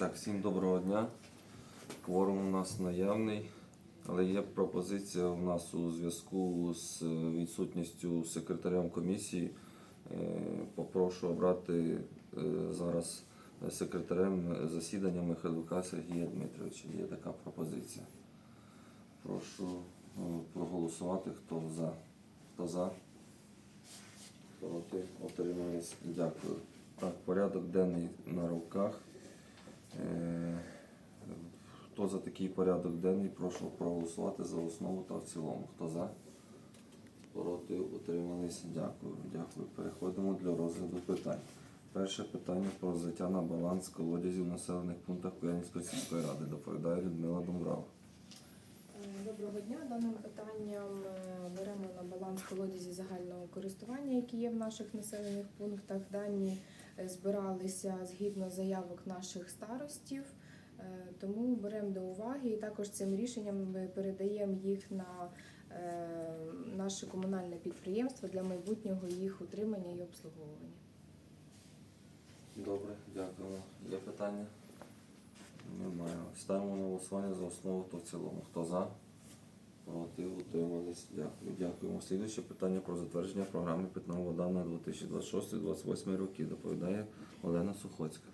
Так, всім доброго дня. Кворум у нас наявний, але є пропозиція у нас у зв'язку з е, відсутністю секретарем комісії. Е, Попрошу обрати е, зараз секретарем засідання Михайлюка Сергія Дмитровича. Є така пропозиція. Прошу проголосувати, хто за. Хто за? Проти отримались. Дякую. Так, порядок денний на руках. Е, Хто за такий порядок денний, прошу проголосувати за основу та в цілому. Хто за? Проти утримались. Дякую. Дякую. Переходимо до розгляду питань. Перше питання про взяття на баланс колодязів в населених пунктах Куянської сільської ради. Доповідає Людмила Домбрава. Е, Доброго дня. Даним питанням е, беремо на баланс колодязі загального користування, які є в наших населених пунктах. Дані збиралися згідно заявок наших старостів, е, тому беремо до уваги і також цим рішенням ми передаємо їх на е, наше комунальне підприємство для майбутнього їх утримання і обслуговування. Добре, дякуємо. Є питання? Немає. Ставимо на голосування за основу та в цілому. Хто за? Проти утримались. Дякую. Дякуємо. Слідуюче питання про затвердження програми Питна вода на 2026-2028 роки. Доповідає Олена Сухоцька.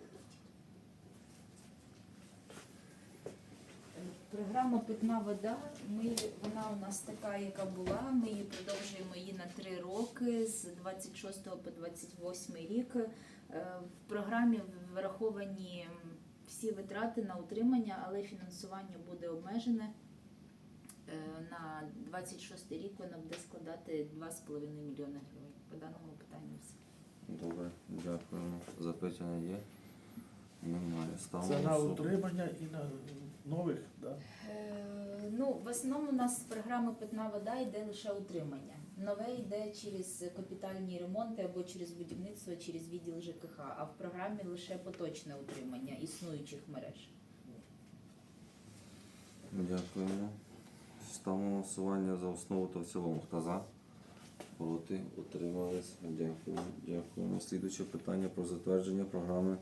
Програма Питна вода. Ми, вона у нас така, яка була. Ми її продовжуємо її на три роки з 26 по 28 рік. Е, В програмі враховані всі витрати на утримання, але фінансування буде обмежене. Е, На 26 рік вона буде складати 2,5 мільйони гривень. По даному питанню все. Добре, дякуємо. Запитання є? Немає. Ставимо Це на голосу- утримання і на нових, да? Е, Ну, в основному у нас з програми Питна вода йде лише утримання. Нове йде через капітальні ремонти або через будівництво, через відділ ЖКХ, а в програмі лише поточне утримання існуючих мереж. Дякуємо. Ставимо на голосування за основу та в цілому. Хто за? Проти? Утримались. Дякую. Дякуємо. Слідуюче питання про затвердження програми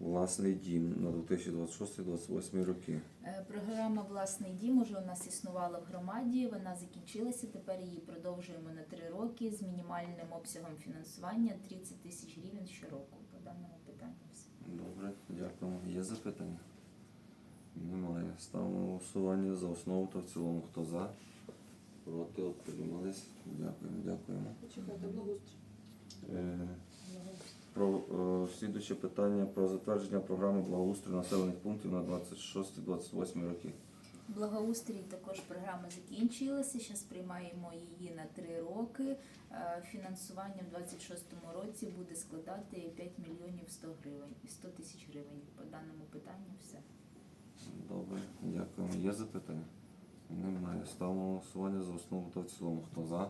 Власний дім на 2026-2028 роки. Е, Програма Власний дім уже у нас існувала в громаді. Вона закінчилася. Тепер її продовжуємо на три роки з мінімальним обсягом фінансування 30 тисяч гривень щороку. По даному питанню все. Добре, дякуємо. Є запитання? Немає. Ставимо голосування за основу та в цілому. Хто за? Проти? Утримались. Дякуємо. Дякуємо. Почекайте, благоустрій. Е, Про е, слідуюче питання про затвердження програми благоустрою населених пунктів на 26-28 роки. Благоустрій також програма закінчилася. Зараз приймаємо її на три роки. Е, Фінансування в 26-му році буде складати 5 мільйонів 100 гривень 100 тисяч гривень. По даному питанню все. Добре, дякуємо. Є запитання? Немає. Ставимо голосування за основу та в цілому. Хто за?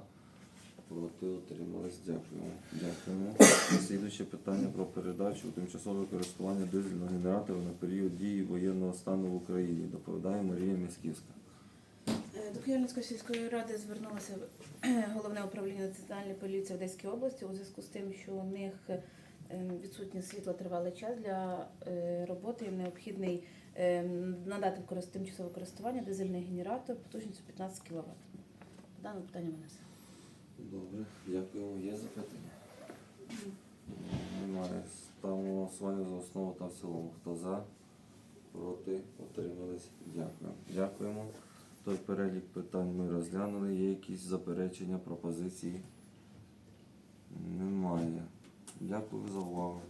Проти утримались. Дякуємо. Дякуємо. Слідуюче питання про передачу тимчасове користування дизельного генератора на період дії воєнного стану в Україні. Доповідає Марія Місківська. Е, До Київської сільської ради звернулося головне управління національної поліції Одеської області у зв'язку з тим, що у них е, відсутнє світло тривалий час для е, роботи. Їм необхідний е, надати в тимчасове користування дизельний генератор потужністю 15 кВт. По даному питанню мене все. Добре, дякуємо. Є запитання? Немає. Ставимо голосування за основу та в цілому. Хто за? Проти? Утримались? Дякую. Дякуємо. Той перелік питань ми розглянули. Є якісь заперечення, пропозиції? Немає. Дякую за увагу.